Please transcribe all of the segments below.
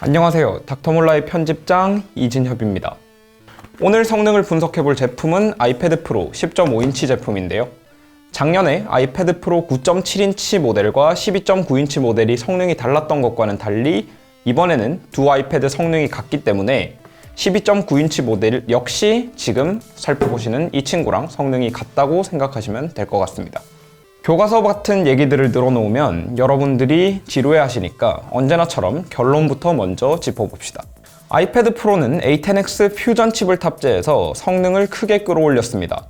안녕하세요. 닥터몰라의 편집장 이진협입니다. 오늘 성능을 분석해 볼 제품은 아이패드 프로 10.5인치 제품인데요. 작년에 아이패드 프로 9.7인치 모델과 12.9인치 모델이 성능이 달랐던 것과는 달리 이번에는 두 아이패드 성능이 같기 때문에 12.9인치 모델 역시 지금 살펴보시는 이 친구랑 성능이 같다고 생각하시면 될 것 같습니다. 교과서 같은 얘기들을 늘어놓으면 여러분들이 지루해 하시니까 언제나처럼 결론부터 먼저 짚어봅시다. 아이패드 프로는 A10X 퓨전 칩을 탑재해서 성능을 크게 끌어올렸습니다.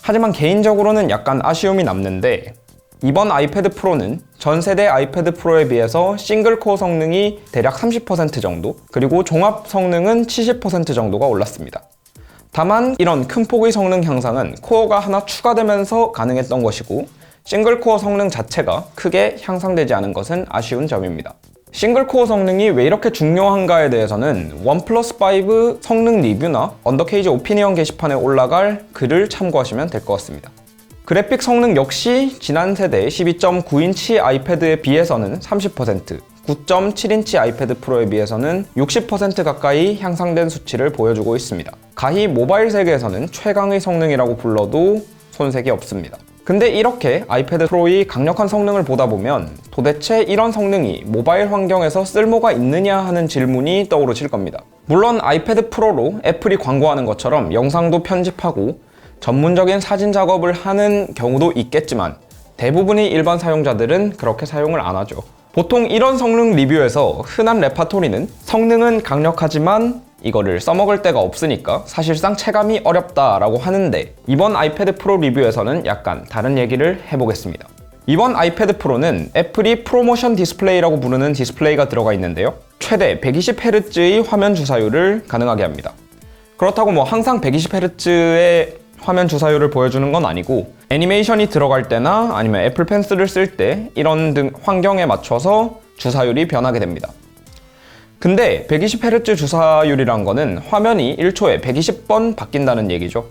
하지만 개인적으로는 약간 아쉬움이 남는데 이번 아이패드 프로는 전 세대 아이패드 프로에 비해서 싱글 코어 성능이 대략 30% 정도, 그리고 종합 성능은 70% 정도가 올랐습니다. 다만 이런 큰 폭의 성능 향상은 코어가 하나 추가되면서 가능했던 것이고 싱글 코어 성능 자체가 크게 향상되지 않은 것은 아쉬운 점입니다. 싱글 코어 성능이 왜 이렇게 중요한가에 대해서는 원 플러스 5 성능 리뷰나 언더케이지 오피니언 게시판에 올라갈 글을 참고하시면 될 것 같습니다. 그래픽 성능 역시 지난 세대 12.9인치 아이패드에 비해서는 30%, 9.7인치 아이패드 프로에 비해서는 60% 가까이 향상된 수치를 보여주고 있습니다. 가히 모바일 세계에서는 최강의 성능이라고 불러도 손색이 없습니다. 근데 이렇게 아이패드 프로의 강력한 성능을 보다 보면 도대체 이런 성능이 모바일 환경에서 쓸모가 있느냐 하는 질문이 떠오르실 겁니다. 물론 아이패드 프로로 애플이 광고하는 것처럼 영상도 편집하고 전문적인 사진 작업을 하는 경우도 있겠지만 대부분의 일반 사용자들은 그렇게 사용을 안 하죠. 보통 이런 성능 리뷰에서 흔한 레파토리는 성능은 강력하지만 이거를 써먹을 데가 없으니까 사실상 체감이 어렵다라고 하는데 이번 아이패드 프로 리뷰에서는 약간 다른 얘기를 해보겠습니다. 이번 아이패드 프로는 애플이 프로모션 디스플레이라고 부르는 디스플레이가 들어가 있는데요. 최대 120Hz의 화면 주사율을 가능하게 합니다. 그렇다고 뭐 항상 120Hz의 화면 주사율을 보여주는 건 아니고 애니메이션이 들어갈 때나 아니면 애플 펜슬을 쓸 때 이런 등 환경에 맞춰서 주사율이 변하게 됩니다. 근데 120Hz 주사율이란 거는 화면이 1초에 120번 바뀐다는 얘기죠.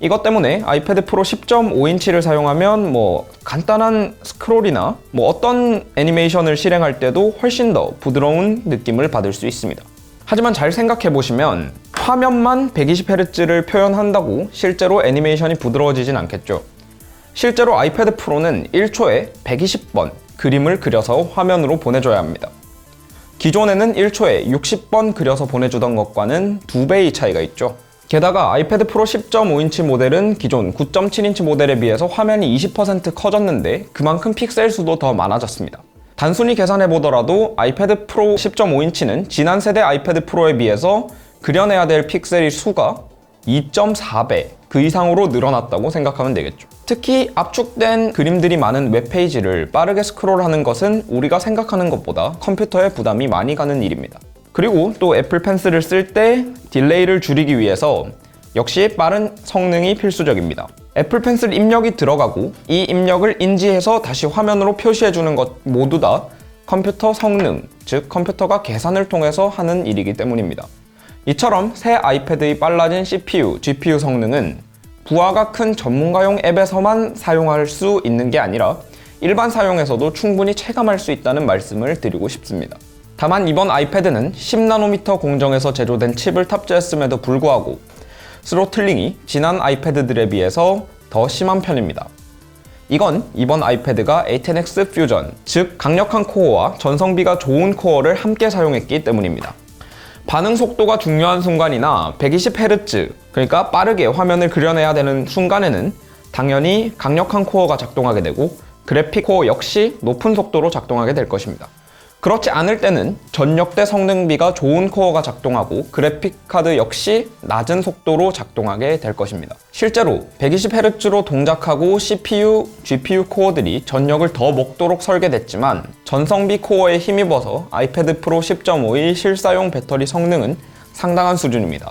이것 때문에 아이패드 프로 10.5인치를 사용하면 뭐 간단한 스크롤이나 뭐 어떤 애니메이션을 실행할 때도 훨씬 더 부드러운 느낌을 받을 수 있습니다. 하지만 잘 생각해 보시면 화면만 120Hz를 표현한다고 실제로 애니메이션이 부드러워지진 않겠죠. 실제로 아이패드 프로는 1초에 120번 그림을 그려서 화면으로 보내줘야 합니다. 기존에는 1초에 60번 그려서 보내주던 것과는 2배의 차이가 있죠. 게다가 아이패드 프로 10.5인치 모델은 기존 9.7인치 모델에 비해서 화면이 20% 커졌는데 그만큼 픽셀 수도 더 많아졌습니다. 단순히 계산해 보더라도 아이패드 프로 10.5인치는 지난 세대 아이패드 프로에 비해서 그려내야 될 픽셀의 수가 2.4배 그 이상으로 늘어났다고 생각하면 되겠죠. 특히 압축된 그림들이 많은 웹페이지를 빠르게 스크롤하는 것은 우리가 생각하는 것보다 컴퓨터에 부담이 많이 가는 일입니다. 그리고 또 애플 펜슬을 쓸 때 딜레이를 줄이기 위해서 역시 빠른 성능이 필수적입니다. 애플 펜슬 입력이 들어가고 이 입력을 인지해서 다시 화면으로 표시해주는 것 모두 다 컴퓨터 성능, 즉 컴퓨터가 계산을 통해서 하는 일이기 때문입니다. 이처럼 새 아이패드의 빨라진 CPU, GPU 성능은 부하가 큰 전문가용 앱에서만 사용할 수 있는 게 아니라 일반 사용에서도 충분히 체감할 수 있다는 말씀을 드리고 싶습니다. 다만 이번 아이패드는 10나노미터 공정에서 제조된 칩을 탑재했음에도 불구하고 스로틀링이 지난 아이패드들에 비해서 더 심한 편입니다. 이건 이번 아이패드가 A10X 퓨전, 즉 강력한 코어와 전성비가 좋은 코어를 함께 사용했기 때문입니다. 반응 속도가 중요한 순간이나 120Hz, 그러니까 빠르게 화면을 그려내야 되는 순간에는 당연히 강력한 코어가 작동하게 되고 그래픽 코어 역시 높은 속도로 작동하게 될 것입니다. 그렇지 않을 때는 전력대 성능비가 좋은 코어가 작동하고 그래픽 카드 역시 낮은 속도로 작동하게 될 것입니다. 실제로 120Hz로 동작하고 CPU, GPU 코어들이 전력을 더 먹도록 설계됐지만 전성비 코어에 힘입어서 아이패드 프로 10.5의 실사용 배터리 성능은 상당한 수준입니다.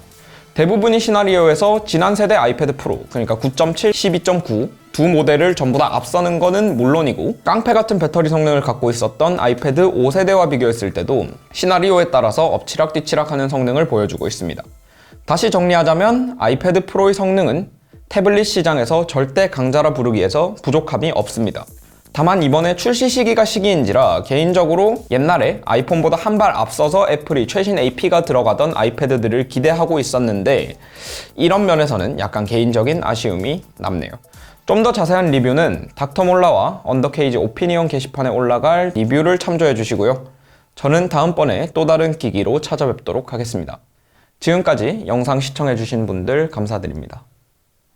대부분의 시나리오에서 지난 세대 아이패드 프로, 그러니까 9.7, 12.9 두 모델을 전부 다 앞서는 거는 물론이고 깡패 같은 배터리 성능을 갖고 있었던 아이패드 5세대와 비교했을 때도 시나리오에 따라서 엎치락뒤치락 하는 성능을 보여주고 있습니다. 다시 정리하자면 아이패드 프로의 성능은 태블릿 시장에서 절대 강자라 부르기에서 부족함이 없습니다. 다만 이번에 출시 시기가 시기인지라 개인적으로 옛날에 아이폰보다 한 발 앞서서 애플이 최신 AP가 들어가던 아이패드들을 기대하고 있었는데 이런 면에서는 약간 개인적인 아쉬움이 남네요. 좀 더 자세한 리뷰는 닥터몰라와 언더케이지 오피니언 게시판에 올라갈 리뷰를 참조해 주시고요. 저는 다음번에 또 다른 기기로 찾아뵙도록 하겠습니다. 지금까지 영상 시청해 주신 분들 감사드립니다.